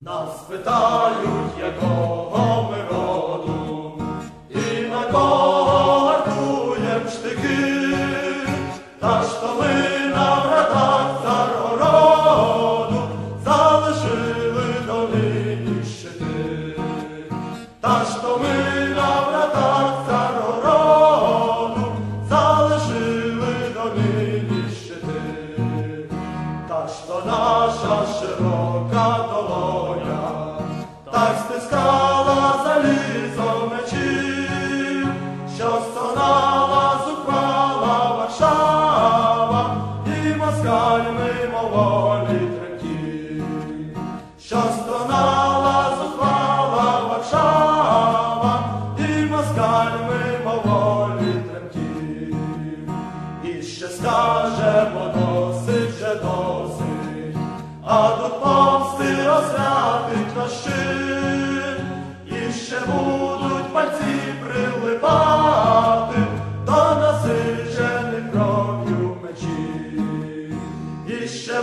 Нас питають, якого ми роду, і на кого гартуєм штики, та ж то ми на вратах царого роду залишили донині щити. Та ж то ми на вратах царого роду залишили донині щити. Та ж то наша широка так стискала залізо мечів, що стонала Варшава, і москаль мимоволі тремтів, що стонала зухвала Варшава, і москаль мимоволі тремтів. І ще скажемо досить же досить, а розряд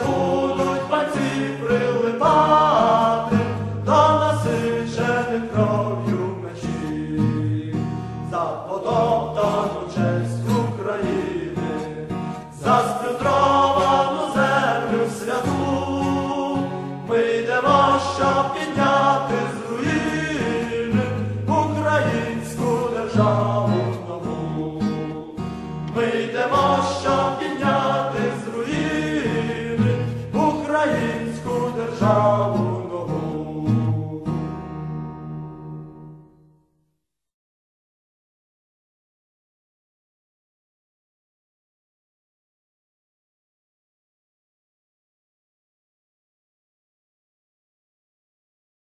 будуть паці прилипати до насичених кров'ю мечів, за потоптану честь України, за співтровану землю святу, ми йдемо, щоб підняти з руїни українську державу нову, ми йдемо, щоб